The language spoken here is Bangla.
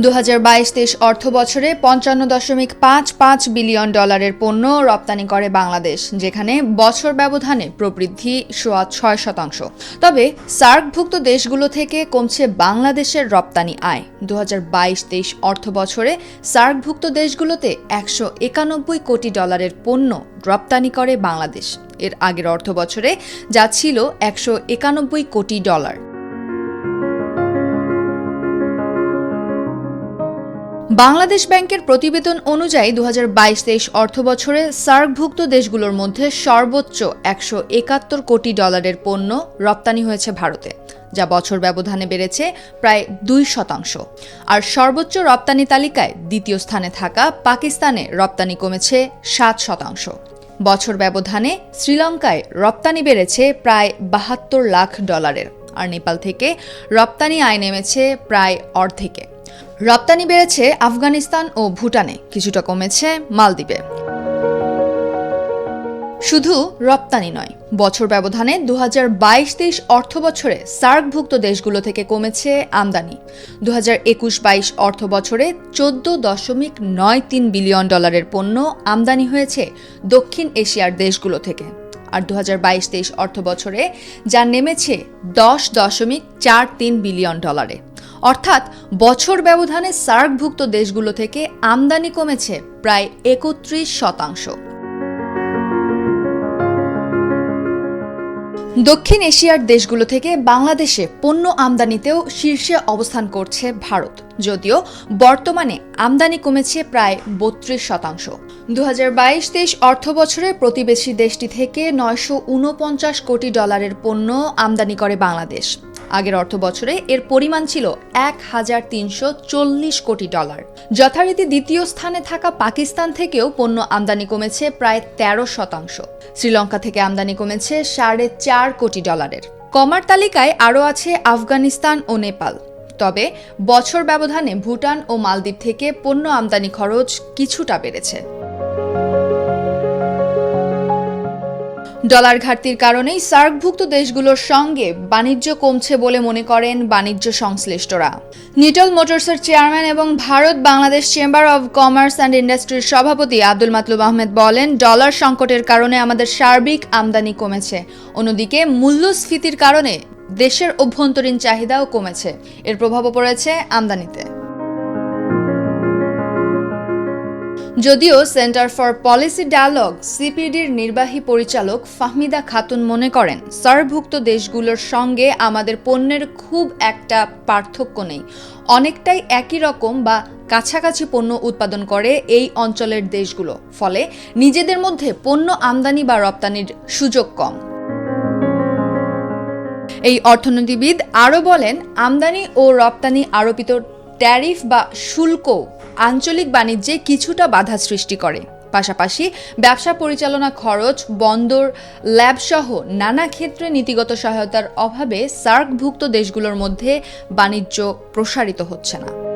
দু হাজার বাইশ অর্থ বছরে পঞ্চান্ন দশমিক পাঁচ পাঁচ বিলিয়ন ডলারের পণ্য রপ্তানি করে বাংলাদেশ, যেখানে বছর ব্যবধানে প্রবৃদ্ধি সোয়া ছয় শতাংশ। তবে সার্কভুক্ত দেশগুলো থেকে কমছে বাংলাদেশের রপ্তানি আয়। দু হাজার বাইশ অর্থ বছরে সার্কভুক্ত দেশগুলোতে একশো একানব্বই কোটি ডলারের পণ্য রপ্তানি করে বাংলাদেশ। এর আগের অর্থ বছরে যা ছিল একশো একানব্বই কোটি ডলার। বাংলাদেশ ব্যাংকের প্রতিবেদন অনুযায়ী দু হাজার বাইশ তেইশ অর্থ বছরে সার্কভুক্ত দেশগুলোর মধ্যে সর্বোচ্চ একশো একাত্তর কোটি ডলারের পণ্য রপ্তানি হয়েছে ভারতে, যা বছর ব্যবধানে বেড়েছে প্রায় দুই শতাংশ। আর সর্বোচ্চ রপ্তানি তালিকায় দ্বিতীয় স্থানে থাকা পাকিস্তানে রপ্তানি কমেছে সাত শতাংশ। বছর ব্যবধানে শ্রীলঙ্কায় রপ্তানি বেড়েছে প্রায় বাহাত্তর লাখ ডলারের, আর নেপাল থেকে রপ্তানি আয় নেমেছে প্রায় অর্ধেকে। রপ্তানি বেড়েছে আফগানিস্তান ও ভুটানে, কিছুটা কমেছে মালদ্বীপে। শুধু রপ্তানি নয়, বছর ব্যবধানে দু হাজার বাইশ তেইশ অর্থ বছরে সার্কভুক্ত দেশগুলো থেকে কমেছে আমদানি। দু হাজার একুশ বাইশ অর্থ বছরে চোদ্দ দশমিক নয় তিন বিলিয়ন ডলারের পণ্য আমদানি হয়েছে দক্ষিণ এশিয়ার দেশগুলো থেকে। আর দু হাজার বাইশ তেইশ অর্থ বছরে যা নেমেছে দশ দশমিক চার তিন বিলিয়ন ডলারে। অর্থাৎ বছর ব্যবধানে সার্কভুক্ত দেশগুলো থেকে আমদানি কমেছে প্রায় একত্রিশ শতাংশ। দক্ষিণ এশিয়ার দেশগুলো থেকে বাংলাদেশে পণ্য আমদানিতেও শীর্ষে অবস্থান করছে ভারত, যদিও বর্তমানে আমদানি কমেছে প্রায় বত্রিশ শতাংশ। দু হাজার বাইশ তেইশ অর্থ বছরে প্রতিবেশী দেশটি থেকে নয়শো উনপঞ্চাশ কোটি ডলারের পণ্য আমদানি করে বাংলাদেশ। আগের অর্থ বছরে এর পরিমাণ ছিল এক হাজার তিনশো চল্লিশ কোটি ডলার। যথারীতি দ্বিতীয় স্থানে থাকা পাকিস্তান থেকেও পণ্য আমদানি কমেছে প্রায় তেরো শতাংশ। শ্রীলঙ্কা থেকে আমদানি কমেছে সাড়ে চার কোটি ডলারের। কমার তালিকায় আরও আছে আফগানিস্তান ও নেপাল। তবে বছর ব্যবধানে ভুটান ও মালদ্বীপ থেকে পণ্য আমদানি খরচ কিছুটা বেড়েছে। ডলার ঘাটতির কারণেই সার্কভুক্ত দেশগুলোর সঙ্গে বাণিজ্য কমছে বলে মনে করেন বাণিজ্য সংশ্লিষ্টরা। নিটল মোটরসের চেয়ারম্যান এবং Bharat Bangladesh chamber of commerce and ইন্ডাস্ট্রির সভাপতি আব্দুল মাতলুব আহমেদ বলেন, ডলার সংকটের কারণে আমাদের সার্বিক আমদানি কমেছে। অন্যদিকে মূল্যস্ফীতির কারণে দেশের অভ্যন্তরীণ চাহিদাও কমেছে। এর প্রভাবও পড়েছে আমদানিতে। যদিও সেন্টার ফর পলিসি ডায়ালগ সিপিডির নির্বাহী পরিচালক ফাহমিদা খাতুন মনে করেন সার্কভুক্ত দেশগুলোর সঙ্গে আমাদের পণ্যের খুব একটা পার্থক্য নেই। অনেকটাই একই রকম বা কাছাকাছি পণ্য উৎপাদন করে এই অঞ্চলের দেশগুলো, ফলে নিজেদের মধ্যে পণ্য আমদানি বা রপ্তানির সুযোগ কম। এই অর্থনীতিবিদ আরও বলেন, আমদানি ও রপ্তানি আরোপিত ট্যারিফ বা শুল্ক আঞ্চলিক বাণিজ্যে কিছুটা বাধা সৃষ্টি করে। পাশাপাশি ব্যবসা পরিচালনা খরচ, বন্দর, ল্যাবসহ নানা ক্ষেত্রে নীতিগত সহায়তার অভাবে সার্কভুক্ত দেশগুলোর মধ্যে বাণিজ্য প্রসারিত হচ্ছে না।